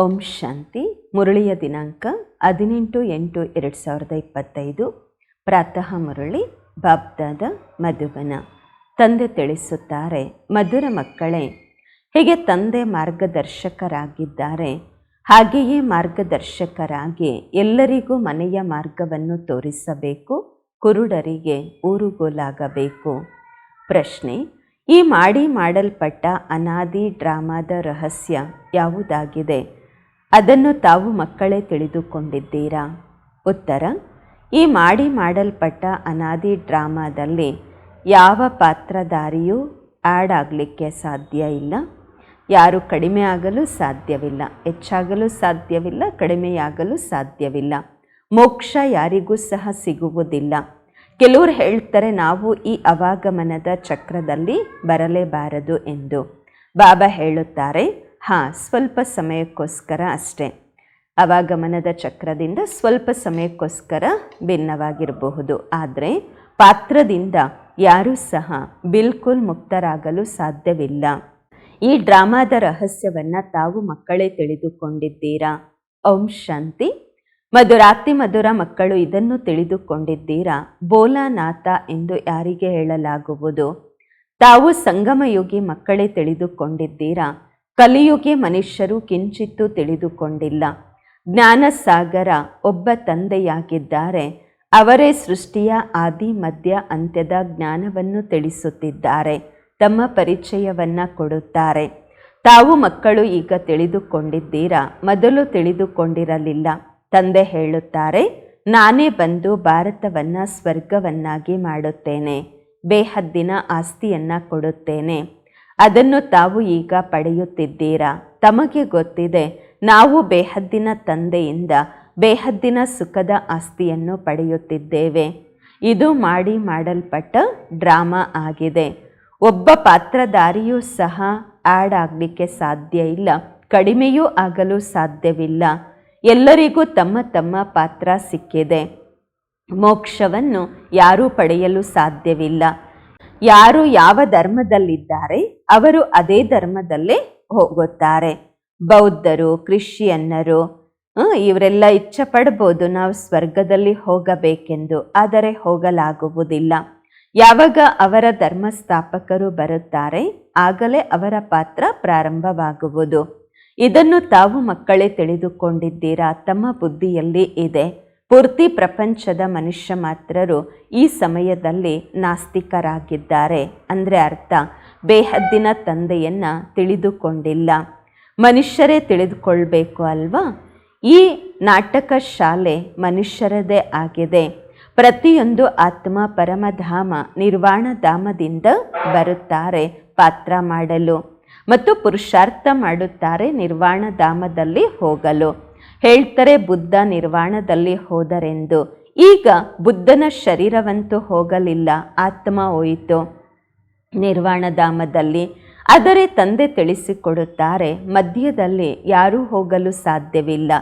ಓಂ ಶಾಂತಿ. ಮುರಳಿಯ ದಿನಾಂಕ ಹದಿನೆಂಟು ಎಂಟು ಎರಡು ಸಾವಿರದ ಇಪ್ಪತ್ತೈದು. ಪ್ರಾತಃ ಮುರಳಿ ಬಾಬ್ದಾದ ಮಧುಬನ. ತಂದೆ ತಿಳಿಸುತ್ತಾರೆ, ಮಧುರ ಮಕ್ಕಳೇ, ಹೇಗೆ ತಂದೆ ಮಾರ್ಗದರ್ಶಕರಾಗಿದ್ದಾರೆ? ಹಾಗೆಯೇ ಮಾರ್ಗದರ್ಶಕರಾಗಿ ಎಲ್ಲರಿಗೂ ಮನೆಯ ಮಾರ್ಗವನ್ನು ತೋರಿಸಬೇಕು, ಕುರುಡರಿಗೆ ಊರುಗೋಲಾಗಬೇಕು. ಪ್ರಶ್ನೆ, ಈ ಮಾಡಿ ಮಾಡಲ್ಪಟ್ಟ ಅನಾದಿ ಡ್ರಾಮಾದ ರಹಸ್ಯ ಯಾವುದಾಗಿದೆ? ಅದನ್ನು ತಾವು ಮಕ್ಕಳೇ ತಿಳಿದುಕೊಂಡಿದ್ದೀರಾ? ಉತ್ತರ, ಈ ಮಾಡಿ ಮಾಡಲ್ಪಟ್ಟ ಅನಾದಿ ಡ್ರಾಮಾದಲ್ಲಿ ಯಾವ ಪಾತ್ರಧಾರಿಯೂ ಆ್ಯಡ್ ಆಗಲಿಕ್ಕೆ ಸಾಧ್ಯ ಇಲ್ಲ. ಯಾರು ಕಡಿಮೆ ಆಗಲು ಸಾಧ್ಯವಿಲ್ಲ, ಹೆಚ್ಚಾಗಲು ಸಾಧ್ಯವಿಲ್ಲ, ಕಡಿಮೆಯಾಗಲು ಸಾಧ್ಯವಿಲ್ಲ. ಮೋಕ್ಷ ಯಾರಿಗೂ ಸಹ ಸಿಗುವುದಿಲ್ಲ. ಕೆಲವರು ಹೇಳ್ತಾರೆ, ನಾವು ಈ ಅವಾಗಮನದ ಚಕ್ರದಲ್ಲಿ ಬರಲೇಬಾರದು ಎಂದು. ಬಾಬಾ ಹೇಳುತ್ತಾರೆ ಹಾಂ, ಸ್ವಲ್ಪ ಸಮಯಕ್ಕೋಸ್ಕರ ಅಷ್ಟೇ. ಅವಾಗಮನದ ಚಕ್ರದಿಂದ ಸ್ವಲ್ಪ ಸಮಯಕ್ಕೋಸ್ಕರ ಭಿನ್ನವಾಗಿರಬಹುದು. ಆದರೆ, ಪಾತ್ರದಿಂದ ಯಾರೂ ಸಹ ಬಿಲ್ಕುಲ್ ಮುಕ್ತರಾಗಲು ಸಾಧ್ಯವಿಲ್ಲ. ಈ ಡ್ರಾಮಾದ ರಹಸ್ಯವನ್ನು ತಾವು ಮಕ್ಕಳೇ ತಿಳಿದುಕೊಂಡಿದ್ದೀರಾ? ಓಂ ಶಾಂತಿ. ಮಧುರಾತಿ ಮಧುರ ಮಕ್ಕಳು ಇದನ್ನು ತಿಳಿದುಕೊಂಡಿದ್ದೀರಾ? ಬೋಲಾನಾಥ ಎಂದು ಯಾರಿಗೆ ಹೇಳಲಾಗುವುದು? ತಾವು ಸಂಗಮಯೋಗಿ ಮಕ್ಕಳೇ ತಿಳಿದುಕೊಂಡಿದ್ದೀರಾ? ಕಲಿಯುಗಿ ಮನುಷ್ಯರು ಕಿಂಚಿತ್ತೂ ತಿಳಿದುಕೊಂಡಿಲ್ಲ. ಜ್ಞಾನಸಾಗರ ಒಬ್ಬ ತಂದೆಯಾಗಿದ್ದಾರೆ. ಅವರೇ ಸೃಷ್ಟಿಯ ಆದಿ, ಮಧ್ಯ, ಅಂತ್ಯದ ಜ್ಞಾನವನ್ನು ತಿಳಿಸುತ್ತಿದ್ದಾರೆ. ತಮ್ಮ ಪರಿಚಯವನ್ನು ಕೊಡುತ್ತಾರೆ. ತಾವು ಮಕ್ಕಳು ಈಗ ತಿಳಿದುಕೊಂಡಿದ್ದೀರಾ? ಮೊದಲು ತಿಳಿದುಕೊಂಡಿರಲಿಲ್ಲ. ತಂದೆ ಹೇಳುತ್ತಾರೆ, ನಾನೇ ಬಂದು ಭಾರತವನ್ನು ಸ್ವರ್ಗವನ್ನಾಗಿ ಮಾಡುತ್ತೇನೆ. ಬೇಹದ್ದಿನ ಆಸ್ತಿಯನ್ನು ಕೊಡುತ್ತೇನೆ. ಅದನ್ನು ತಾವು ಈಗ ಪಡೆಯುತ್ತಿದ್ದೀರಾ? ತಮಗೆ ಗೊತ್ತಿದೆ, ನಾವು ಬೇಹದ್ದಿನ ತಂದೆಯಿಂದ ಬೇಹದ್ದಿನ ಸುಖದ ಆಸ್ತಿಯನ್ನು ಪಡೆಯುತ್ತಿದ್ದೇವೆ. ಇದು ಮಾಡಿ ಮಾಡಲ್ಪಟ್ಟ ಡ್ರಾಮಾ ಆಗಿದೆ. ಒಬ್ಬ ಪಾತ್ರಧಾರಿಯೂ ಸಹ ಆ್ಯಡ್ ಆಗಲಿಕ್ಕೆ ಸಾಧ್ಯ ಇಲ್ಲ, ಕಡಿಮೆಯೂ ಆಗಲು ಸಾಧ್ಯವಿಲ್ಲ. ಎಲ್ಲರಿಗೂ ತಮ್ಮ ತಮ್ಮ ಪಾತ್ರ ಸಿಕ್ಕಿದೆ. ಮೋಕ್ಷವನ್ನು ಯಾರೂ ಪಡೆಯಲು ಸಾಧ್ಯವಿಲ್ಲ. ಯಾರು ಯಾವ ಧರ್ಮದಲ್ಲಿದ್ದಾರೆ, ಅವರು ಅದೇ ಧರ್ಮದಲ್ಲೇ ಹೋಗುತ್ತಾರೆ. ಬೌದ್ಧರು, ಕ್ರಿಶ್ಚಿಯನ್ನರು ಇವರೆಲ್ಲ ಇಚ್ಛೆ ಪಡ್ಬೋದು ನಾವು ಸ್ವರ್ಗದಲ್ಲಿ ಹೋಗಬೇಕೆಂದು, ಆದರೆ ಹೋಗಲಾಗುವುದಿಲ್ಲ. ಯಾವಾಗ ಅವರ ಧರ್ಮ ಸ್ಥಾಪಕರು ಬರುತ್ತಾರೆ, ಆಗಲೇ ಅವರ ಪಾತ್ರ ಪ್ರಾರಂಭವಾಗುವುದು. ಇದನ್ನು ತಾವು ಮಕ್ಕಳೇ ತಿಳಿದುಕೊಂಡಿದ್ದೀರಾ? ತಮ್ಮ ಬುದ್ಧಿಯಲ್ಲಿ ಇದೆ. ಪೂರ್ತಿ ಪ್ರಪಂಚದ ಮನುಷ್ಯ ಮಾತ್ರರು ಈ ಸಮಯದಲ್ಲಿ ನಾಸ್ತಿಕರಾಗಿದ್ದಾರೆ ಅಂದರೆ ಅರ್ಥ. ಬೇಹದ್ದಿನ ತಂದೆಯನ್ನು ತಿಳಿದುಕೊಂಡಿಲ್ಲ. ಮನುಷ್ಯರೇ ತಿಳಿದುಕೊಳ್ಬೇಕು ಅಲ್ವಾ? ಈ ನಾಟಕ ಶಾಲೆ ಮನುಷ್ಯರದೇ ಆಗಿದೆ. ಪ್ರತಿಯೊಂದು ಆತ್ಮ ಪರಮಧಾಮ ನಿರ್ವಾಣ ಧಾಮದಿಂದ ಬರುತ್ತಾರೆ ಪಾತ್ರ ಮಾಡಲು ಮತ್ತು ಪುರುಷಾರ್ಥ ಮಾಡುತ್ತಾರೆ ನಿರ್ವಾಣ ಧಾಮದಲ್ಲಿ ಹೋಗಲು. ಹೇಳ್ತಾರೆ ಬುದ್ಧ ನಿರ್ವಾಣದಲ್ಲಿ ಹೋದರೆಂದು. ಈಗ ಬುದ್ಧನ ಶರೀರವಂತೂ ಹೋಗಲಿಲ್ಲ, ಆತ್ಮ ಹೋಯಿತು. ನಿರ್ವಾಣಧಾಮದಲ್ಲಿ ಆದರೆ ತಂದೆ ತಿಳಿಸಿಕೊಡುತ್ತಾರೆ, ಮಧ್ಯದಲ್ಲಿ ಯಾರೂ ಹೋಗಲು ಸಾಧ್ಯವಿಲ್ಲ.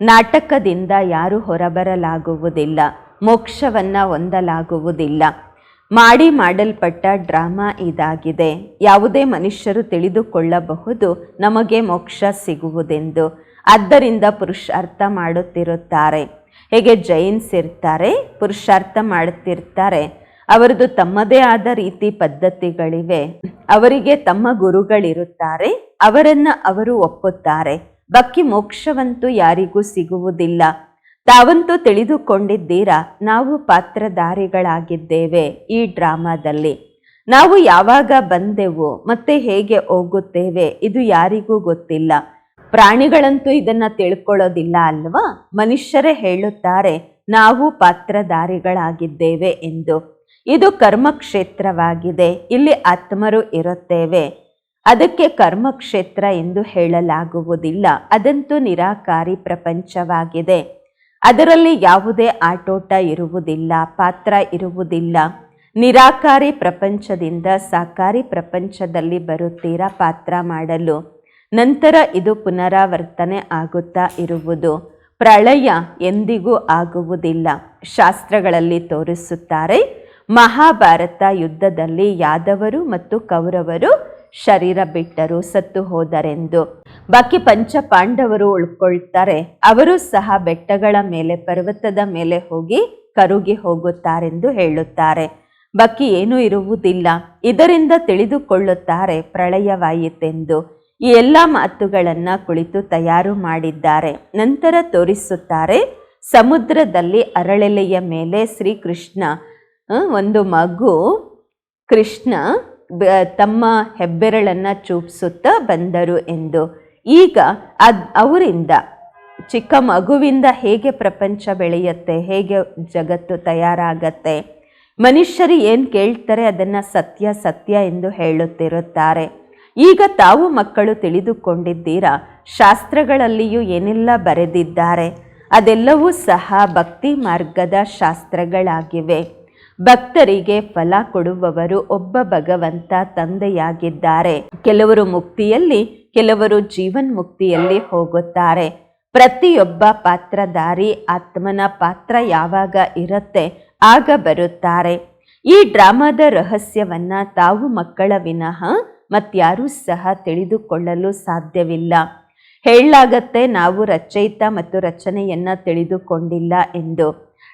ನಾಟಕದಿಂದ ಯಾರೂ ಹೊರಬರಲಾಗುವುದಿಲ್ಲ, ಮೋಕ್ಷವನ್ನು ಹೊಂದಲಾಗುವುದಿಲ್ಲ. ಮಾಡಿ ಮಾಡಲ್ಪಟ್ಟ ಡ್ರಾಮಾ ಇದಾಗಿದೆ. ಯಾವುದೇ ಮನುಷ್ಯರು ತಿಳಿದುಕೊಳ್ಳಬಹುದು, ನಮಗೆ ಮೋಕ್ಷ ಸಿಗುವುದೆಂದು. ಆದ್ದರಿಂದ ಪುರುಷಾರ್ಥ ಮಾಡುತ್ತಿರುತ್ತಾರೆ. ಹೇಗೆ ಜೈನ್ಸ್ ಇರ್ತಾರೆ ಪುರುಷಾರ್ಥ ಮಾಡುತ್ತಿರ್ತಾರೆ ಅವರದು ತಮ್ಮದೇ ಆದ ರೀತಿ ಪದ್ಧತಿಗಳಿವೆ. ಅವರಿಗೆ ತಮ್ಮ ಗುರುಗಳಿರುತ್ತಾರೆ. ಅವರನ್ನ ಅವರು ಒಪ್ಪುತ್ತಾರೆ. ಬಕ್ಕಿ ಮೋಕ್ಷವಂತೂ ಯಾರಿಗೂ ಸಿಗುವುದಿಲ್ಲ. ತಾವಂತೂ ತಿಳಿದುಕೊಂಡಿದ್ದೀರಾ? ನಾವು ಪಾತ್ರಧಾರಿಗಳಾಗಿದ್ದೇವೆ ಈ ಡ್ರಾಮಾದಲ್ಲಿ. ನಾವು ಯಾವಾಗ ಬಂದೆವು? ಮತ್ತೆ ಹೇಗೆ ಹೋಗುತ್ತೇವೆ? ಇದು ಯಾರಿಗೂ ಗೊತ್ತಿಲ್ಲ. ಪ್ರಾಣಿಗಳಂತೂ ಇದನ್ನ ತಿಳ್ಕೊಳ್ಳೋದಿಲ್ಲ ಅಲ್ವಾ? ಮನುಷ್ಯರೇ ಹೇಳುತ್ತಾರೆ, ನಾವು ಪಾತ್ರಧಾರಿಗಳಾಗಿದ್ದೇವೆ ಎಂದು. ಇದು ಕರ್ಮಕ್ಷೇತ್ರವಾಗಿದೆ. ಇಲ್ಲಿ ಆತ್ಮರು ಇರುತ್ತೇವೆ. ಅದಕ್ಕೆ ಕರ್ಮಕ್ಷೇತ್ರ ಎಂದು ಹೇಳಲಾಗುವುದಿಲ್ಲ. ಅದಂತೂ ನಿರಾಕಾರಿ ಪ್ರಪಂಚವಾಗಿದೆ. ಅದರಲ್ಲಿ ಯಾವುದೇ ಆಟೋಟ ಇರುವುದಿಲ್ಲ, ಪಾತ್ರ ಇರುವುದಿಲ್ಲ. ನಿರಾಕಾರಿ ಪ್ರಪಂಚದಿಂದ ಸಾಕಾರಿ ಪ್ರಪಂಚದಲ್ಲಿ ಬರುತ್ತೀರಾ ಪಾತ್ರ ಮಾಡಲು? ನಂತರ ಇದು ಪುನರಾವರ್ತನೆ ಆಗುತ್ತಾ ಇರುವುದು. ಪ್ರಳಯ ಎಂದಿಗೂ ಆಗುವುದಿಲ್ಲ. ಶಾಸ್ತ್ರಗಳಲ್ಲಿ ತೋರಿಸುತ್ತಾರೆ, ಮಹಾಭಾರತ ಯುದ್ಧದಲ್ಲಿ ಯಾದವರು ಮತ್ತು ಕೌರವರು ಶರೀರ ಬಿಟ್ಟರು ಸತ್ತು ಹೋದರೆಂದು. ಬಾಕಿ ಪಂಚ ಪಾಂಡವರು ಉಳ್ಕೊಳ್ತಾರೆ. ಅವರು ಸಹ ಬೆಟ್ಟಗಳ ಮೇಲೆ, ಪರ್ವತದ ಮೇಲೆ ಹೋಗಿ ಕರುಗಿ ಹೋಗುತ್ತಾರೆಂದು ಹೇಳುತ್ತಾರೆ. ಬಾಕಿ ಏನೂ ಇರುವುದಿಲ್ಲ. ಇದರಿಂದ ತಿಳಿದುಕೊಳ್ಳುತ್ತಾರೆ ಪ್ರಳಯವಾಯಿತೆಂದು. ಈ ಎಲ್ಲ ಮಾತುಗಳನ್ನು ಕುಳಿತು ತಯಾರು ಮಾಡಿದ್ದಾರೆ. ನಂತರ ತೋರಿಸುತ್ತಾರೆ, ಸಮುದ್ರದಲ್ಲಿ ಅರಳೆಲೆಯ ಮೇಲೆ ಶ್ರೀಕೃಷ್ಣ ಒಂದು ಮಗು ಕೃಷ್ಣ ತಮ್ಮ ಹೆಬ್ಬೆರಳನ್ನು ಚೂಪಿಸುತ್ತಾ ಬಂದರು ಎಂದು. ಈಗ ಅದ್, ಅವರಿಂದ, ಚಿಕ್ಕ ಮಗುವಿಂದ ಹೇಗೆ ಪ್ರಪಂಚ ಬೆಳೆಯುತ್ತೆ, ಹೇಗೆ ಜಗತ್ತು ತಯಾರಾಗತ್ತೆ, ಮನುಷ್ಯರು ಏನು ಕೇಳ್ತಾರೆ, ಅದನ್ನು ಸತ್ಯ ಸತ್ಯ ಎಂದು ಹೇಳುತ್ತಿರುತ್ತಾರೆ. ಈಗ ತಾವು ಮಕ್ಕಳು ತಿಳಿದುಕೊಂಡಿದ್ದೀರಾ, ಶಾಸ್ತ್ರಗಳಲ್ಲಿಯೂ ಏನೆಲ್ಲ ಬರೆದಿದ್ದಾರೆ? ಅದೆಲ್ಲವೂ ಸಹ ಭಕ್ತಿ ಮಾರ್ಗದ ಶಾಸ್ತ್ರಗಳಾಗಿವೆ. ಭಕ್ತರಿಗೆ ಫಲ ಕೊಡುವವರು ಒಬ್ಬ ಭಗವಂತ ತಂದೆಯಾಗಿದ್ದಾರೆ. ಕೆಲವರು ಮುಕ್ತಿಯಲ್ಲಿ, ಕೆಲವರು ಜೀವನ್ ಮುಕ್ತಿಯಲ್ಲಿ ಹೋಗುತ್ತಾರೆ. ಪ್ರತಿಯೊಬ್ಬ ಪಾತ್ರಧಾರಿ ಆತ್ಮನ ಪಾತ್ರ ಯಾವಾಗ ಇರುತ್ತೆ, ಆಗ ಬರುತ್ತಾರೆ. ಈ ಡ್ರಾಮಾದ ರಹಸ್ಯವನ್ನು ತಾವು ಮಕ್ಕಳ ವಿನಃ ಮತ್ಯಾರೂ ಸಹ ತಿಳಿದುಕೊಳ್ಳಲು ಸಾಧ್ಯವಿಲ್ಲ. ಹೇಳಲಾಗತ್ತೆ ನಾವು ರಚಯಿತ ಮತ್ತು ರಚನೆಯನ್ನು ತಿಳಿದುಕೊಂಡಿಲ್ಲ ಎಂದು.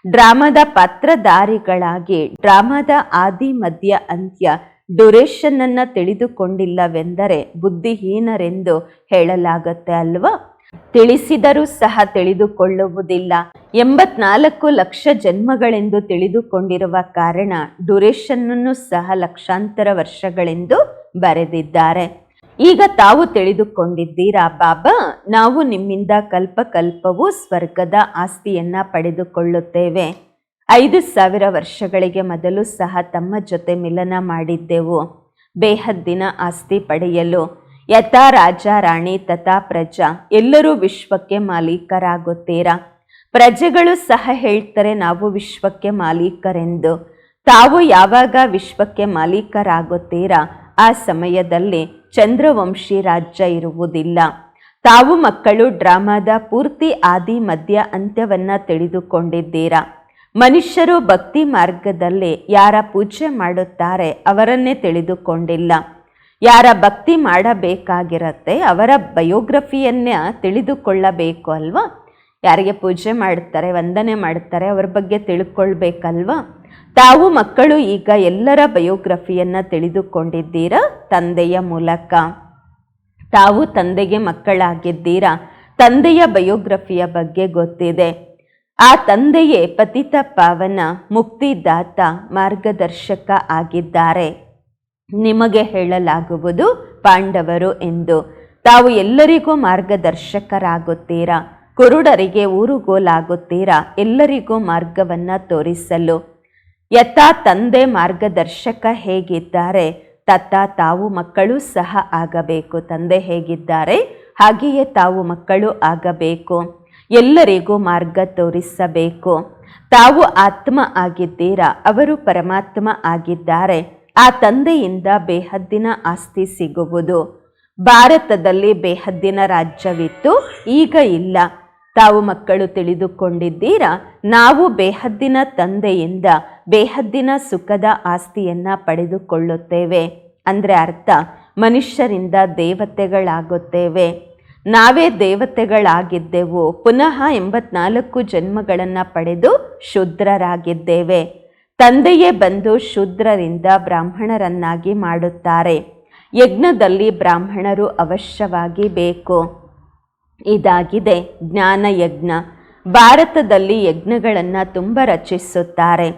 ಡ್ರಾಮಾದ ಪಾತ್ರಧಾರಿಗಳಾಗಿ ಡ್ರಾಮಾದ ಆದಿ, ಮಧ್ಯ, ಅಂತ್ಯ ಡ್ಯುರೇಷನ್ನನ್ನು ತಿಳಿದುಕೊಂಡಿಲ್ಲವೆಂದರೆ ಬುದ್ಧಿಹೀನರೆಂದು ಹೇಳಲಾಗತ್ತೆ ಅಲ್ವಾ? ತಿಳಿಸಿದರೂ ಸಹ ತಿಳಿದುಕೊಳ್ಳುವುದಿಲ್ಲ. ಎಂಬತ್ನಾಲ್ಕು ಲಕ್ಷ ಜನ್ಮಗಳೆಂದು ತಿಳಿದುಕೊಂಡಿರುವ ಕಾರಣ ಡ್ಯುರೇಷನ್ನನ್ನು ಸಹ ಲಕ್ಷಾಂತರ ವರ್ಷಗಳೆಂದು ಬರೆದಿದ್ದಾರೆ. ಈಗ ತಾವು ತಿಳಿದುಕೊಂಡಿದ್ದೀರಾ ಬಾಬಾ? ನಾವು ನಿಮ್ಮಿಂದ ಕಲ್ಪ ಕಲ್ಪವು ಸ್ವರ್ಗದ ಆಸ್ತಿಯನ್ನ ಪಡೆದುಕೊಳ್ಳುತ್ತೇವೆ. ಐದು ಸಾವಿರ ವರ್ಷಗಳಿಗೆ ಮೊದಲು ಸಹ ತಮ್ಮ ಜೊತೆ ಮಿಲನ ಮಾಡಿದ್ದೆವು. ಬೇಹದ್ದಿನ ಆಸ್ತಿ ಪಡೆಯಲು. ಯಥಾ ರಾಜ, ರಾಣಿ, ತಥಾ ಪ್ರಜಾ, ಎಲ್ಲರೂ ವಿಶ್ವಕ್ಕೆ ಮಾಲೀಕರಾಗುತ್ತೀರಾ? ಪ್ರಜೆಗಳು ಸಹ ಹೇಳ್ತಾರೆ ನಾವು ವಿಶ್ವಕ್ಕೆ ಮಾಲೀಕರೆಂದು. ತಾವು ಯಾವಾಗ ವಿಶ್ವಕ್ಕೆ ಮಾಲೀಕರಾಗುತ್ತೀರಾ? ಆ ಸಮಯದಲ್ಲಿ ಚಂದ್ರವಂಶಿ ರಾಜ್ಯ ಇರುವುದಿಲ್ಲ. ತಾವು ಮಕ್ಕಳು ಡ್ರಾಮಾದ ಪೂರ್ತಿ ಆದಿ ಮಧ್ಯ ಅಂತ್ಯವನ್ನು ತಿಳಿದುಕೊಂಡಿದ್ದೀರಾ. ಮನುಷ್ಯರು ಭಕ್ತಿ ಮಾರ್ಗದಲ್ಲಿ ಯಾರ ಪೂಜೆ ಮಾಡುತ್ತಾರೆ ಅವರನ್ನೇ ತಿಳಿದುಕೊಂಡಿಲ್ಲ. ಯಾರ ಭಕ್ತಿ ಮಾಡಬೇಕಾಗಿರತ್ತೆ ಅವರ ಬಯೋಗ್ರಫಿಯನ್ನೇ ತಿಳಿದುಕೊಳ್ಳಬೇಕು ಅಲ್ವಾ? ಯಾರಿಗೆ ಪೂಜೆ ಮಾಡ್ತಾರೆ, ವಂದನೆ ಮಾಡ್ತಾರೆ, ಅವರ ಬಗ್ಗೆ ತಿಳ್ಕೊಳ್ಬೇಕಲ್ವಾ? ತಾವು ಮಕ್ಕಳು ಈಗ ಎಲ್ಲರ ಬಯೋಗ್ರಫಿಯನ್ನು ತಿಳಿದುಕೊಂಡಿದ್ದೀರಾ? ತಂದೆಯ ಮೂಲಕ. ತಾವು ತಂದೆಗೆ ಮಕ್ಕಳಾಗಿದ್ದೀರಾ? ತಂದೆಯ ಬಯೋಗ್ರಫಿಯ ಬಗ್ಗೆ ಗೊತ್ತಿದೆ. ಆ ತಂದೆಯೇ ಪತಿತ ಪಾವನ ಮುಕ್ತಿದಾತ ಮಾರ್ಗದರ್ಶಕ ಆಗಿದ್ದಾರೆ. ನಿಮಗೆ ಹೇಳಲಾಗುವುದು, ಪಾಂಡವರು ಎಂದು. ತಾವು ಎಲ್ಲರಿಗೂ ಮಾರ್ಗದರ್ಶಕರಾಗುತ್ತೀರಾ? ಕುರುಡರಿಗೆ ಊರುಗೋಲಾಗುತ್ತೀರಾ? ಎಲ್ಲರಿಗೂ ಮಾರ್ಗವನ್ನು ತೋರಿಸಲು. ಯಥಾ ತಂದೆ ಮಾರ್ಗದರ್ಶಕ ಹೇಗಿದ್ದಾರೆ? ತತ್ತ ತಾವು ಮಕ್ಕಳು ಸಹ ಆಗಬೇಕು. ತಂದೆ ಹೇಗಿದ್ದಾರೆ? ಹಾಗೆಯೇ ತಾವು ಮಕ್ಕಳು ಆಗಬೇಕು. ಎಲ್ಲರಿಗೂ ಮಾರ್ಗ ತೋರಿಸಬೇಕು. ತಾವು ಆತ್ಮ ಆಗಿದ್ದೀರಾ? ಅವರು ಪರಮಾತ್ಮ ಆಗಿದ್ದಾರೆ. ಆ ತಂದೆಯಿಂದ ಬೇಹದ್ದಿನ ಆಸ್ತಿ ಸಿಗುವುದು. ಭಾರತದಲ್ಲಿ ಬೇಹದ್ದಿನ ರಾಜ್ಯವಿತ್ತು, ಈಗ ಇಲ್ಲ. ತಾವು ಮಕ್ಕಳು ತಿಳಿದುಕೊಂಡಿದ್ದೀರಾ, ನಾವು ಬೇಹದ್ದಿನ ತಂದೆಯಿಂದ ಬೇಹದ್ದಿನ ಸುಖದ ಆಸ್ತಿಯನ್ನ ಪಡೆದುಕೊಳ್ಳುತ್ತೇವೆ. ಅಂದರೆ ಅರ್ಥ, ಮನುಷ್ಯರಿಂದ ದೇವತೆಗಳಾಗುತ್ತೇವೆ. ನಾವೇ ದೇವತೆಗಳಾಗಿದ್ದೆವು, ಪುನಃ ಎಂಬತ್ನಾಲ್ಕು ಜನ್ಮಗಳನ್ನು ಪಡೆದು ಶೂದ್ರರಾಗಿದ್ದೇವೆ. ತಂದೆಯೇ ಬಂದು ಶೂದ್ರರಿಂದ ಬ್ರಾಹ್ಮಣರನ್ನಾಗಿ ಮಾಡುತ್ತಾರೆ. ಯಜ್ಞದಲ್ಲಿ ಬ್ರಾಹ್ಮಣರು ಅವಶ್ಯವಾಗಿ ಬೇಕು. ಇದಾಗಿದೆ ಜ್ಞಾನ ಯಜ್ಞ ಭಾರತದಲ್ಲಿ ಯಜ್ಞಗಳನ್ನು ತುಂಬ ರಚಿಸುತ್ತಾರೆ.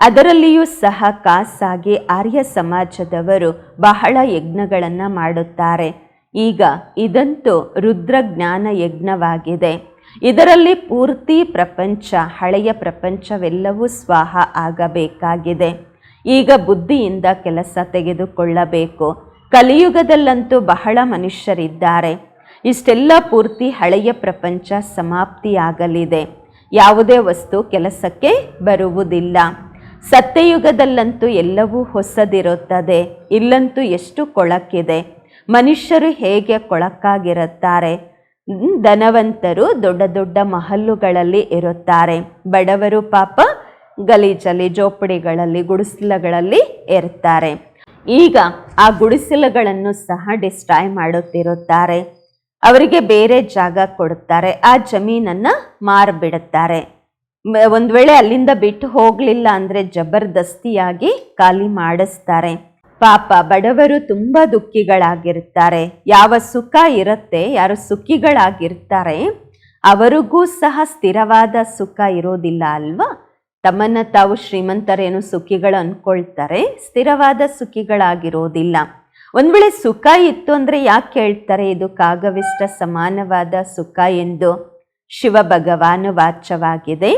ಅದರಲ್ಲಿಯೂ ಸಹ ಖಾಸಾಗಿ ಆರ್ಯ ಸಮಾಜದವರು ಬಹಳ ಯಜ್ಞಗಳನ್ನು ಮಾಡುತ್ತಾರೆ. ಈಗ ಇದಂತೂ ರುದ್ರ ಜ್ಞಾನ ಯಜ್ಞವಾಗಿದೆ ಇದರಲ್ಲಿ ಪೂರ್ತಿ ಪ್ರಪಂಚ, ಹಳೆಯ ಪ್ರಪಂಚವೆಲ್ಲವೂ ಸ್ವಾಹ ಆಗಬೇಕಾಗಿದೆ. ಈಗ ಬುದ್ಧಿಯಿಂದ ಕೆಲಸ ತೆಗೆದುಕೊಳ್ಳಬೇಕು. ಕಲಿಯುಗದಲ್ಲಂತೂ ಬಹಳ ಮನುಷ್ಯರಿದ್ದಾರೆ. ಇಷ್ಟೆಲ್ಲ ಪೂರ್ತಿ ಹಳೆಯ ಪ್ರಪಂಚ ಸಮಾಪ್ತಿಯಾಗಲಿದೆ. ಯಾವುದೇ ವಸ್ತು ಕೆಲಸಕ್ಕೆ ಬರುವುದಿಲ್ಲ. ಸತ್ಯಯುಗದಲ್ಲಂತೂ ಎಲ್ಲವೂ ಹೊಸದಿರುತ್ತದೆ. ಇಲ್ಲಂತೂ ಎಷ್ಟು ಕೊಳಕಿದೆ. ಮನುಷ್ಯರು ಹೇಗೆ ಕೊಳಕಾಗಿರುತ್ತಾರೆ. ಧನವಂತರು ದೊಡ್ಡ ದೊಡ್ಡ ಮಹಲ್ಲುಗಳಲ್ಲಿ ಇರುತ್ತಾರೆ. ಬಡವರು ಪಾಪ ಗಲೀಜಲ್ಲಿ ಜೋಪಡಿಗಳಲ್ಲಿ, ಗುಡಿಸಲುಗಳಲ್ಲಿ ಇರ್ತಾರೆ ಈಗ ಆ ಗುಡಿಸಲುಗಳನ್ನು ಸಹ ಡಿಸ್ಟ್ರಾಯ್ ಮಾಡುತ್ತಿರುತ್ತಾರೆ. ಅವರಿಗೆ ಬೇರೆ ಜಾಗ ಕೊಡುತ್ತಾರೆ. ಆ ಜಮೀನನ್ನು ಮಾರಿಬಿಡುತ್ತಾರೆ. ಒಂದು ವೇಳೆ ಅಲ್ಲಿಂದ ಬಿಟ್ಟು ಹೋಗಲಿಲ್ಲ ಅಂದರೆ ಜಬರ್ದಸ್ತಿಯಾಗಿ ಖಾಲಿ ಮಾಡಿಸ್ತಾರೆ. ಪಾಪ ಬಡವರು ತುಂಬ ದುಃಖಿಗಳಾಗಿರ್ತಾರೆ ಯಾವ ಸುಖ ಇರುತ್ತೆ, ಯಾರು ಸುಖಿಗಳಾಗಿರ್ತಾರೆ, ಅವರಿಗೂ ಸಹ ಸ್ಥಿರವಾದ ಸುಖ ಇರೋದಿಲ್ಲ ಅಲ್ವಾ? ತಮ್ಮನ್ನು ತಾವು ಶ್ರೀಮಂತರೇನು ಸುಖಿಗಳು ಅಂದ್ಕೊಳ್ತಾರೆ ಸ್ಥಿರವಾದ ಸುಖಿಗಳಾಗಿರೋದಿಲ್ಲ. ಒಂದ್ ವೇಳೆ ಸುಖ ಇತ್ತು ಅಂದ್ರೆ ಯಾಕೆ ಹೇಳ್ತಾರೆ ಇದು ಕಾಗವಿಷ್ಟ ಸಮಾನವಾದ ಸುಖ ಎಂದು? ಶಿವ ಭಗವಾನು ವಾಚ್ಯವಾಗಿದೆ.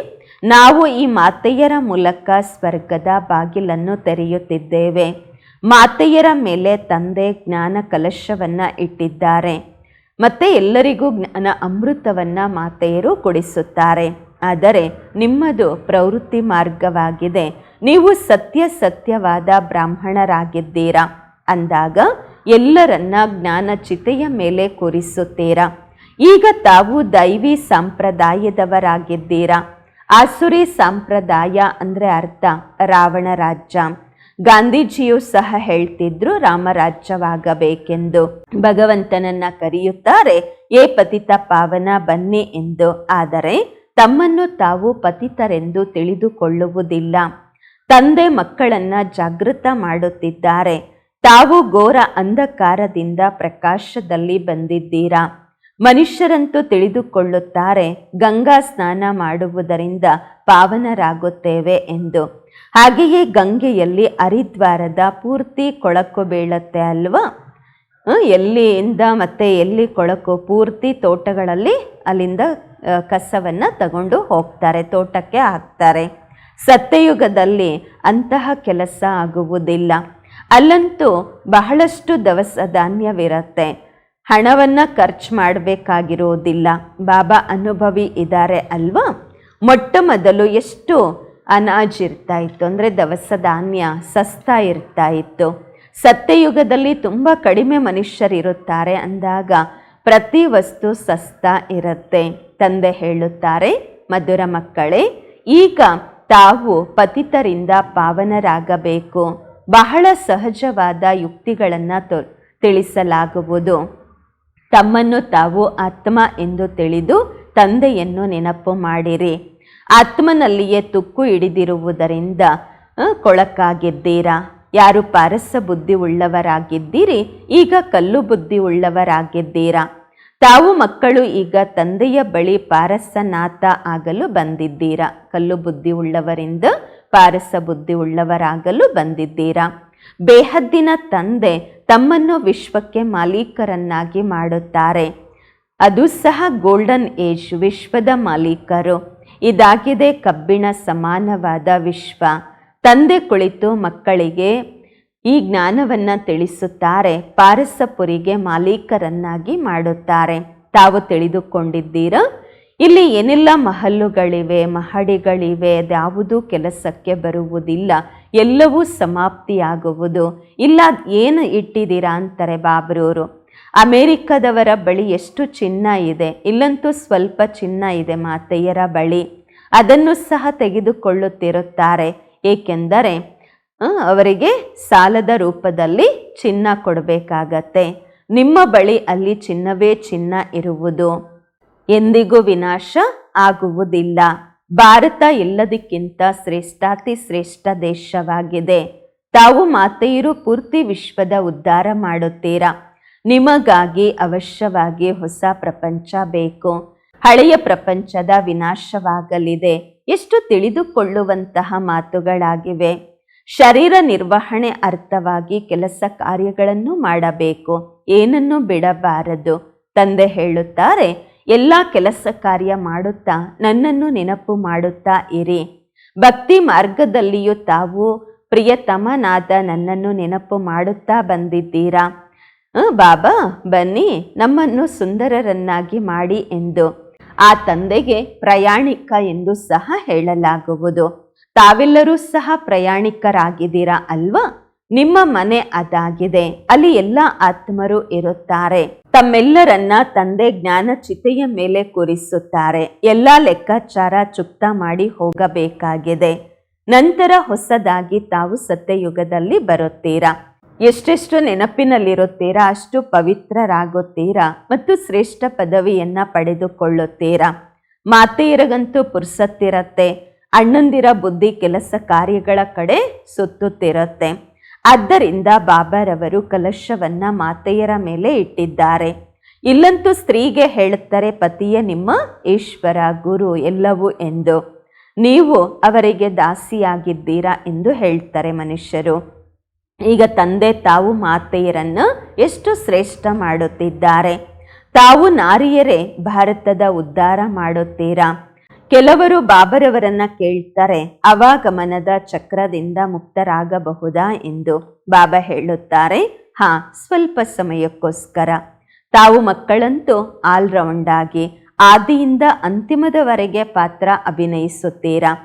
ನಾವು ಈ ಮಾತೆಯರ ಮೂಲಕ ಸ್ವರ್ಗದ ಬಾಗಿಲನ್ನು ತೆರೆಯುತ್ತಿದ್ದೇವೆ. ಮಾತೆಯರ ಮೇಲೆ ತಂದೆ ಜ್ಞಾನ ಕಲಶವನ್ನು ಇಟ್ಟಿದ್ದಾರೆ. ಮತ್ತೆ ಎಲ್ಲರಿಗೂ ಜ್ಞಾನ ಅಮೃತವನ್ನು ಮಾತೆಯರು ಕೊಡಿಸುತ್ತಾರೆ. ಆದರೆ ನಿಮ್ಮದು ಪ್ರವೃತ್ತಿ ಮಾರ್ಗವಾಗಿದೆ. ನೀವು ಸತ್ಯ ಸತ್ಯವಾದ ಬ್ರಾಹ್ಮಣರಾಗಿದ್ದೀರಾ? ಅಂದಾಗ ಎಲ್ಲರನ್ನ ಜ್ಞಾನ ಚಿತೆಯ ಮೇಲೆ ಕೂರಿಸುತ್ತೀರಾ? ಈಗ ತಾವು ದೈವಿ ಸಂಪ್ರದಾಯದವರಾಗಿದ್ದೀರಾ? ಆಸುರಿ ಸಂಪ್ರದಾಯ ಅಂದರೆ ಅರ್ಥ, ರಾವಣ ರಾಜ್ಯ. ಗಾಂಧೀಜಿಯು ಸಹ ಹೇಳ್ತಿದ್ರು ರಾಮರಾಜ್ಯವಾಗಬೇಕೆಂದು. ಭಗವಂತನನ್ನ ಕರೆಯುತ್ತಾರೆ, ಏ ಪತಿತ ಪಾವನ, ಬನ್ನಿ ಎಂದು. ಆದರೆ ತಮ್ಮನ್ನು ತಾವು ಪತಿತರೆಂದು ತಿಳಿದುಕೊಳ್ಳುವುದಿಲ್ಲ. ತಂದೆ ಮಕ್ಕಳನ್ನ ಜಾಗೃತ ಮಾಡುತ್ತಿದ್ದಾರೆ. ತಾವು ಘೋರ ಅಂಧಕಾರದಿಂದ ಪ್ರಕಾಶದಲ್ಲಿ ಬಂದಿದ್ದೀರಾ? ಮನುಷ್ಯರಂತೂ ತಿಳಿದುಕೊಳ್ಳುತ್ತಾರೆ, ಗಂಗಾ ಸ್ನಾನ ಮಾಡುವುದರಿಂದ ಪಾವನರಾಗುತ್ತೇವೆ ಎಂದು. ಹಾಗೆಯೇ ಗಂಗೆಯಲ್ಲಿ ಹರಿದ್ವಾರದ ಪೂರ್ತಿ ಕೊಳಕು ಬೀಳತ್ತೆ ಅಲ್ವಾ? ಎಲ್ಲಿಯಿಂದ ಮತ್ತೆ ಎಲ್ಲಿ ಕೊಳಕು ಪೂರ್ತಿ ತೋಟಗಳಲ್ಲಿ ಅಲ್ಲಿಂದ ಕಸವನ್ನು ತಗೊಂಡು ಹೋಗ್ತಾರೆ, ತೋಟಕ್ಕೆ ಹಾಕ್ತಾರೆ. ಸತ್ಯಯುಗದಲ್ಲಿ ಅಂತಹ ಕೆಲಸ ಆಗುವುದಿಲ್ಲ. ಅಲ್ಲಂತೂ ಬಹಳಷ್ಟು ದವಸ ಧಾನ್ಯವಿರುತ್ತೆ. ಹಣವನ್ನು ಖರ್ಚು ಮಾಡಬೇಕಾಗಿರೋದಿಲ್ಲ. ಬಾಬಾ ಅನುಭವಿ ಇದ್ದಾರೆ ಅಲ್ವಾ? ಮೊಟ್ಟ ಮೊದಲು ಎಷ್ಟು ಅನಾಜ್ ಇರ್ತಾ ಇತ್ತು. ಅಂದರೆ ದವಸ ಧಾನ್ಯ ಸಸ್ತಾ ಇರ್ತಾ ಇತ್ತು. ಸತ್ಯಯುಗದಲ್ಲಿ ತುಂಬ ಕಡಿಮೆ ಮನುಷ್ಯರಿರುತ್ತಾರೆ ಅಂದಾಗ ಪ್ರತಿ ವಸ್ತು ಸಸ್ತಾ ಇರುತ್ತೆ. ತಂದೆ ಹೇಳುತ್ತಾರೆ, ಮಧುರ ಮಕ್ಕಳೇ, ಈಗ ತಾವು ಪತಿತರಿಂದ ಪಾವನರಾಗಬೇಕು. ಬಹಳ ಸಹಜವಾದ ಯುಕ್ತಿಗಳನ್ನು ತೊ, ತಿಳಿಸಲಾಗುವುದು. ತಮ್ಮನ್ನು ತಾವು ಆತ್ಮ ಎಂದು ತಿಳಿದು ತಂದೆಯನ್ನು ನೆನಪು ಮಾಡಿರಿ. ಆತ್ಮನಲ್ಲಿಯೇ ತುಕ್ಕು ಹಿಡಿದಿರುವುದರಿಂದ ಕೊಳಕಾಗಿದ್ದೀರಾ? ಯಾರು ಪಾರಸ ಬುದ್ಧಿ ಉಳ್ಳವರಾಗಿದ್ದೀರಿ? ಈಗ ಕಲ್ಲು ಬುದ್ಧಿ ಉಳ್ಳವರಾಗಿದ್ದೀರಾ? ತಾವು ಮಕ್ಕಳು ಈಗ ತಂದೆಯ ಬಳಿ ಪಾರಸನಾಥ ಆಗಲು ಬಂದಿದ್ದೀರಾ? ಕಲ್ಲು ಬುದ್ಧಿ ಉಳ್ಳವರಿಂದ ಪಾರಸ ಬುದ್ಧಿ ಉಳ್ಳವರಾಗಲು ಬಂದಿದ್ದೀರಾ? ಬೇಹದ್ದಿನ ತಂದೆ ತಮ್ಮನ್ನು ವಿಶ್ವಕ್ಕೆ ಮಾಲೀಕರನ್ನಾಗಿ ಮಾಡುತ್ತಾರೆ. ಅದು ಸಹ ಗೋಲ್ಡನ್ ಏಜ್ ವಿಶ್ವದ ಮಾಲೀಕರು. ಇದಾಗಿದೆ ಕಬ್ಬಿಣ ಸಮಾನವಾದ ವಿಶ್ವ. ತಂದೆ ಕುಳಿತು ಮಕ್ಕಳಿಗೆ ಈ ಜ್ಞಾನವನ್ನು ತಿಳಿಸುತ್ತಾರೆ. ಪಾರಸಪುರಿಗೆ ಮಾಲೀಕರನ್ನಾಗಿ ಮಾಡುತ್ತಾರೆ. ತಾವು ತಿಳಿದುಕೊಂಡಿದ್ದೀರಾ? ಇಲ್ಲಿ ಏನೆಲ್ಲ ಮಹಲ್ಲುಗಳಿವೆ, ಮಹಡಿಗಳಿವೆ ಅದ್ಯಾವುದೂ ಕೆಲಸಕ್ಕೆ ಬರುವುದಿಲ್ಲ, ಎಲ್ಲವೂ ಸಮಾಪ್ತಿಯಾಗುವುದು. ಇಲ್ಲ, ಏನು ಇಟ್ಟಿದ್ದೀರಾ ಅಂತಾರೆ ಬಾಬ್ರೂರು. ಅಮೇರಿಕದವರ ಬಳಿ ಎಷ್ಟು ಚಿನ್ನ ಇದೆ, ಇಲ್ಲಂತೂ ಸ್ವಲ್ಪ ಚಿನ್ನ ಇದೆ ಮಾತೆಯರ ಬಳಿ. ಅದನ್ನು ಸಹ ತೆಗೆದುಕೊಳ್ಳುತ್ತಿರುತ್ತಾರೆ. ಏಕೆಂದರೆ ಅವರಿಗೆ ಸಾಲದ ರೂಪದಲ್ಲಿ ಚಿನ್ನ ಕೊಡಬೇಕಾಗತ್ತೆ. ನಿಮ್ಮ ಬಳಿ ಅಲ್ಲಿ ಚಿನ್ನವೇ ಚಿನ್ನ ಇರುವುದು. ಎಂದಿಗೂ ವಿನಾಶ ಆಗುವುದಿಲ್ಲ. ಭಾರತ ಎಲ್ಲದಕ್ಕಿಂತ ಶ್ರೇಷ್ಠಾತಿ ಶ್ರೇಷ್ಠ ದೇಶವಾಗಿದೆ. ತಾವು ಮಾತೆಯರು ಪೂರ್ತಿ ವಿಶ್ವದ ಉದ್ಧಾರ ಮಾಡುತ್ತೀರಾ? ನಿಮಗಾಗಿ ಅವಶ್ಯವಾಗಿ ಹೊಸ ಪ್ರಪಂಚ ಬೇಕು. ಹಳೆಯ ಪ್ರಪಂಚದ ವಿನಾಶವಾಗಲಿದೆ. ಎಷ್ಟು ತಿಳಿದುಕೊಳ್ಳುವಂತಹ ಮಾತುಗಳಾಗಿವೆ. ಶರೀರ ನಿರ್ವಹಣೆ ಅರ್ಥವಾಗಿ ಕೆಲಸ ಕಾರ್ಯಗಳನ್ನು ಮಾಡಬೇಕು. ಏನನ್ನು ಬಿಡಬಾರದು. ತಂದೆ ಹೇಳುತ್ತಾರೆ ಎಲ್ಲ ಕೆಲಸ ಕಾರ್ಯ ಮಾಡುತ್ತಾ, ನನ್ನನ್ನು ನೆನಪು ಮಾಡುತ್ತಾ ಇರಿ. ಭಕ್ತಿ ಮಾರ್ಗದಲ್ಲಿಯೂ ತಾವು ಪ್ರಿಯತಮನಾದ ನನ್ನನ್ನು ನೆನಪು ಮಾಡುತ್ತಾ ಬಂದಿದ್ದೀರಾ? ಬಾಬಾ, ಬನ್ನಿ, ನಮ್ಮನ್ನು ಸುಂದರರನ್ನಾಗಿ ಮಾಡಿ ಎಂದು. ಆ ತಂದೆಗೆ ಪ್ರಯಾಣಿಕ ಎಂದು ಸಹ ಹೇಳಲಾಗುವುದು. ತಾವೆಲ್ಲರೂ ಸಹ ಪ್ರಯಾಣಿಕರಾಗಿದ್ದೀರಾ ಅಲ್ವಾ? ನಿಮ್ಮ ಮನೆ ಅದಾಗಿದೆ, ಅಲ್ಲಿ ಎಲ್ಲ ಆತ್ಮರು ಇರುತ್ತಾರೆ. ತಮ್ಮೆಲ್ಲರನ್ನ ತಂದೆ ಜ್ಞಾನ ಚಿತೆಯ ಮೇಲೆ ಕೂರಿಸುತ್ತಾರೆ. ಎಲ್ಲ ಲೆಕ್ಕಾಚಾರ ಚುಕ್ತ ಮಾಡಿ ಹೋಗಬೇಕಾಗಿದೆ. ನಂತರ ಹೊಸದಾಗಿ ತಾವು ಸತ್ಯಯುಗದಲ್ಲಿ ಬರುತ್ತೀರಾ? ಎಷ್ಟೆಷ್ಟು ನೆನಪಿನಲ್ಲಿರುತ್ತೀರಾ? ಅಷ್ಟು ಪವಿತ್ರರಾಗುತ್ತೀರಾ? ಮತ್ತು ಶ್ರೇಷ್ಠ ಪದವಿಯನ್ನ ಪಡೆದುಕೊಳ್ಳುತ್ತೀರಾ? ಮಾತೆಯರಿಗಂತೂ ಪುರ್ಸತ್ತಿರತ್ತೆ. ಅಣ್ಣಂದಿರ ಬುದ್ಧಿ ಕೆಲಸ ಕಾರ್ಯಗಳ ಕಡೆ ಸುತ್ತುತ್ತಿರುತ್ತೆ. ಆದ್ದರಿಂದ ಬಾಬಾರವರು ಕಲಶವನ್ನ ಮಾತೆಯರ ಮೇಲೆ ಇಟ್ಟಿದ್ದಾರೆ. ಇಲ್ಲಂತೂ ಸ್ತ್ರೀಗೆ ಹೇಳುತ್ತಾರೆ, ಪತಿಯ ನಿಮ್ಮ ಈಶ್ವರ ಗುರು ಎಲ್ಲವೂ ಎಂದು. ನೀವು ಅವರಿಗೆ ದಾಸಿಯಾಗಿದ್ದೀರಾ ಎಂದು ಹೇಳ್ತಾರೆ ಮನುಷ್ಯರು. ಈಗ ತಂದೆ ತಾವು ಮಾತೆಯರನ್ನು ಎಷ್ಟು ಶ್ರೇಷ್ಠ ಮಾಡುತ್ತಿದ್ದಾರೆ? ತಾವು ನಾರಿಯರೇ ಭಾರತದ ಉದ್ಧಾರ ಮಾಡುತ್ತೀರಾ? ಕೆಲವರು ಬಾಬರವರನ್ನ ಕೇಳ್ತಾರೆ, ಅವಾಗಮನದ ಚಕ್ರದಿಂದ ಮುಕ್ತರಾಗಬಹುದಾ ಎಂದು ಬಾಬಾ ಹೇಳುತ್ತಾರೆ, ಹಾ, ಸ್ವಲ್ಪ ಸಮಯಕ್ಕೋಸ್ಕರ. ತಾವು ಮಕ್ಕಳಂತೂ ಆಲ್ರೌಂಡ್ ಆಗಿ ಆದಿಯಿಂದ ಅಂತಿಮದವರೆಗೆ ಪಾತ್ರ ಅಭಿನಯಿಸುತ್ತೀರಾ?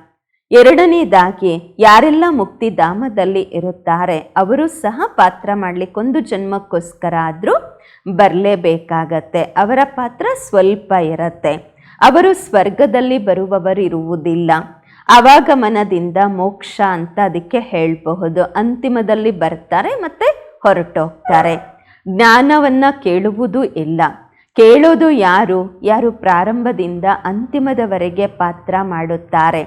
ಎರಡನೇದಾಗಿ, ಯಾರೆಲ್ಲ ಮುಕ್ತಿಧಾಮದಲ್ಲಿ ಇರುತ್ತಾರೆ, ಅವರು ಸಹ ಪಾತ್ರ ಮಾಡಲಿಕ್ಕೊಂದು ಜನ್ಮಕ್ಕೋಸ್ಕರ ಆದರೂ ಬರಲೇಬೇಕಾಗತ್ತೆ, ಅವರ ಪಾತ್ರ ಸ್ವಲ್ಪ ಇರತ್ತೆ. ಅವರು ಸ್ವರ್ಗದಲ್ಲಿ ಬರುವವರಿರುವುದಿಲ್ಲ. ಅವಾಗಮನದಿಂದ ಮೋಕ್ಷ ಅಂತ ಅದಕ್ಕೆ ಹೇಳಬಹುದು. ಅಂತಿಮದಲ್ಲಿ ಬರ್ತಾರೆ ಮತ್ತೆ ಹೊರಟೋಗ್ತಾರೆ. ಜ್ಞಾನವನ್ನು ಕೇಳುವುದು ಇಲ್ಲ. ಕೇಳೋದು ಯಾರು? ಯಾರು ಪ್ರಾರಂಭದಿಂದ ಅಂತಿಮದವರೆಗೆ ಪಾತ್ರ ಮಾಡುತ್ತಾರೆ.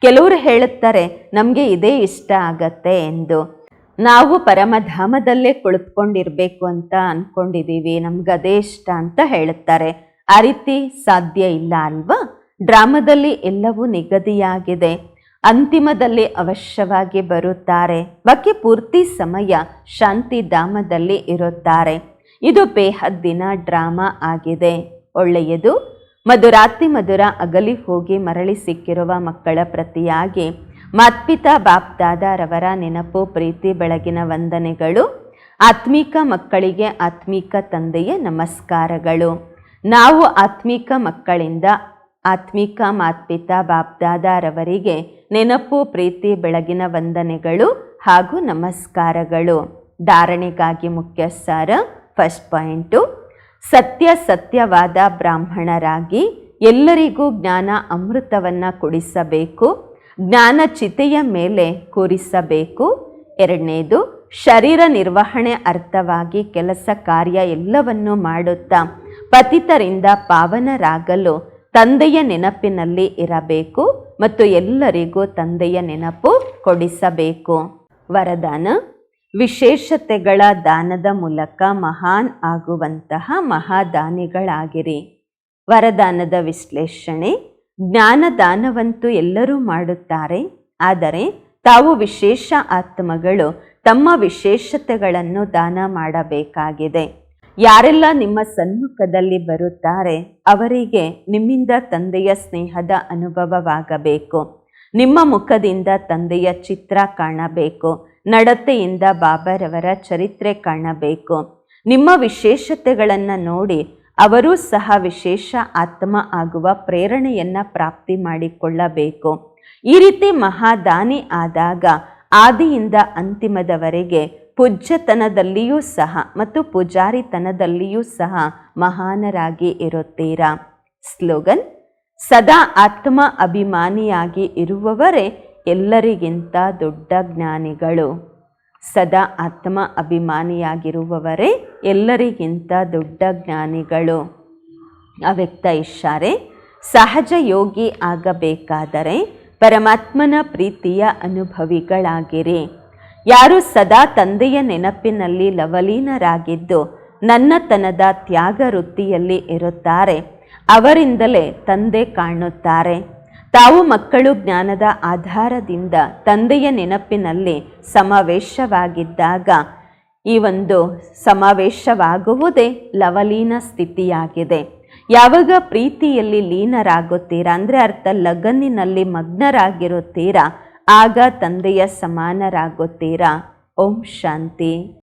ಕೆಲವರು ಹೇಳುತ್ತಾರೆ, ನಮಗೆ ಇದೇ ಇಷ್ಟ ಆಗತ್ತೆ ಎಂದು. ನಾವು ಪರಮಧಾಮದಲ್ಲೇ ಕುಳಿತುಕೊಂಡಿರ್ಬೇಕು ಅಂತ ಅಂದ್ಕೊಂಡಿದ್ದೀವಿ ನಮ್ಗೆ ಅದೇ ಇಷ್ಟ ಅಂತ ಹೇಳುತ್ತಾರೆ. ಆ ರೀತಿ ಸಾಧ್ಯ ಇಲ್ಲ ಅಲ್ವಾ? ಡ್ರಾಮಾದಲ್ಲಿ ಎಲ್ಲವೂ ನಿಗದಿಯಾಗಿದೆ. ಅಂತಿಮದಲ್ಲಿ ಅವಶ್ಯವಾಗಿ ಬರುತ್ತಾರೆ. ಬಾಕಿ ಪೂರ್ತಿ ಸಮಯ ಶಾಂತಿ ಧಾಮದಲ್ಲಿ ಇರುತ್ತಾರೆ. ಇದು ಬೇಹದ್ದಿನ ಡ್ರಾಮಾ ಆಗಿದೆ. ಒಳ್ಳೆಯದು. ಮಧುರಾತಿ ಮಧುರ ಅಗಲಿ ಹೋಗಿ ಮರಳಿ ಸಿಕ್ಕಿರುವ ಮಕ್ಕಳ ಪ್ರತಿಯಾಗಿ ಮಾತ್ಪಿತಾ ಬಾಪ್ದಾದಾರವರ ನೆನಪು, ಪ್ರೀತಿ, ಬೆಳಗಿನ ವಂದನೆಗಳು, ಆತ್ಮೀಕ ಮಕ್ಕಳಿಗೆ ಆತ್ಮೀಕ ತಂದೆಯ ನಮಸ್ಕಾರಗಳು. ನಾವು ಆತ್ಮಿಕ ಮಕ್ಕಳಿಂದ ಆತ್ಮಿಕ ಮಾತ್ಪಿತಾ ಬಾಪ್ದಾದಾರವರಿಗೆ ನೆನಪು, ಪ್ರೀತಿ, ಬೆಳಗಿನ ವಂದನೆಗಳು ಹಾಗೂ ನಮಸ್ಕಾರಗಳು. ಧಾರಣೆಗಾಗಿ ಮುಖ್ಯ ಸಾರ ಫಸ್ಟ್ ಪಾಯಿಂಟು ಸತ್ಯ ಸತ್ಯವಾದ ಬ್ರಾಹ್ಮಣರಾಗಿ ಎಲ್ಲರಿಗೂ ಜ್ಞಾನ ಅಮೃತವನ್ನು ಕುಡಿಸಬೇಕು. ಜ್ಞಾನ ಚಿತೆಯ ಮೇಲೆ ಕೂರಿಸಬೇಕು. ಎರಡನೇದು, ಶರೀರ ನಿರ್ವಹಣೆ ಅರ್ಥವಾಗಿ ಕೆಲಸ ಕಾರ್ಯ ಎಲ್ಲವನ್ನೂ ಮಾಡುತ್ತಾ ಪತಿತರಿಂದ ಪಾವನರಾಗಲು ತಂದೆಯ ನೆನಪಿನಲ್ಲಿ ಇರಬೇಕು ಮತ್ತು ಎಲ್ಲರಿಗೂ ತಂದೆಯ ನೆನಪು ಕೊಡಿಸಬೇಕು. ವರದಾನ. ವಿಶೇಷತೆಗಳ ದಾನದ ಮೂಲಕ ಮಹಾನ್ ಆಗುವಂತಹ ಮಹಾದಾನಿಗಳಾಗಿರಿ. ವರದಾನದ ವಿಶ್ಲೇಷಣೆ. ಜ್ಞಾನದಾನವಂತೂ ಎಲ್ಲರೂ ಮಾಡುತ್ತಾರೆ. ಆದರೆ ತಾವು ವಿಶೇಷ ಆತ್ಮಗಳು ತಮ್ಮ ವಿಶೇಷತೆಗಳನ್ನು ದಾನ ಮಾಡಬೇಕಾಗಿದೆ. ಯಾರೆಲ್ಲ ನಿಮ್ಮ ಸನ್ಮುಖದಲ್ಲಿ ಬರುತ್ತಾರೆ ಅವರಿಗೆ ನಿಮ್ಮಿಂದ ತಂದೆಯ ಸ್ನೇಹದ ಅನುಭವವಾಗಬೇಕು. ನಿಮ್ಮ ಮುಖದಿಂದ ತಂದೆಯ ಚಿತ್ರ ಕಾಣಬೇಕು. ನಡತೆಯಿಂದ ಬಾಬರವರ ಚರಿತ್ರೆ ಕಾಣಬೇಕು. ನಿಮ್ಮ ವಿಶೇಷತೆಗಳನ್ನು ನೋಡಿ ಅವರೂ ಸಹ ವಿಶೇಷ ಆತ್ಮ ಆಗುವ ಪ್ರೇರಣೆಯನ್ನು ಪ್ರಾಪ್ತಿ ಮಾಡಿಕೊಳ್ಳಬೇಕು. ಈ ರೀತಿ ಮಹಾದಾನಿ ಆದಾಗ ಆದಿಯಿಂದ ಅಂತಿಮದವರೆಗೆ ಪೂಜ್ಯತನದಲ್ಲಿಯೂ ಸಹ ಮತ್ತು ಪೂಜಾರಿತನದಲ್ಲಿಯೂ ಸಹ ಮಹಾನರಾಗಿ ಇರುತ್ತೀರಾ? ಸ್ಲೋಗನ್, ಸದಾ ಆತ್ಮ ಅಭಿಮಾನಿಯಾಗಿ ಇರುವವರೇ ಎಲ್ಲರಿಗಿಂತ ದೊಡ್ಡ ಜ್ಞಾನಿಗಳು. ಸದಾ ಆತ್ಮ ಅಭಿಮಾನಿಯಾಗಿರುವವರೇ ಎಲ್ಲರಿಗಿಂತ ದೊಡ್ಡ ಜ್ಞಾನಿಗಳು. ಅವ್ಯಕ್ತ ಇಷ್ಟಾರೆ, ಸಹಜ ಯೋಗಿ ಆಗಬೇಕಾದರೆ ಪರಮಾತ್ಮನ ಪ್ರೀತಿಯ ಅನುಭವಿಗಳಾಗಿರಿ. ಯಾರು ಸದಾ ತಂದೆಯ ನೆನಪಿನಲ್ಲಿ ಲವಲೀನರಾಗಿದ್ದು ನನ್ನತನದ ತ್ಯಾಗ ವೃತ್ತಿಯಲ್ಲಿ ಇರುತ್ತಾರೆ, ಅವರಿಂದಲೇ ತಂದೆ ಕಾಣುತ್ತಾರೆ. ತಾವು ಮಕ್ಕಳು ಜ್ಞಾನದ ಆಧಾರದಿಂದ ತಂದೆಯ ನೆನಪಿನಲ್ಲಿ ಸಮಾವೇಶವಾಗಿದ್ದಾಗ ಈ ಒಂದು ಸಮಾವೇಶವಾಗುವುದೇ ಲವಲೀನ ಸ್ಥಿತಿಯಾಗಿದೆ. ಯಾವಾಗ ಪ್ರೀತಿಯಲ್ಲಿ ಲೀನರಾಗುತ್ತೀರಾ, ಅಂದರೆ ಅರ್ಥ ಲಗನ್ನಿನಲ್ಲಿ ಮಗ್ನರಾಗಿರುತ್ತೀರಾ ಆಗ ತಂದೆಯ ಸಮಾನರಾಗುತ್ತೀರಾ? ಓಂ ಶಾಂತಿ.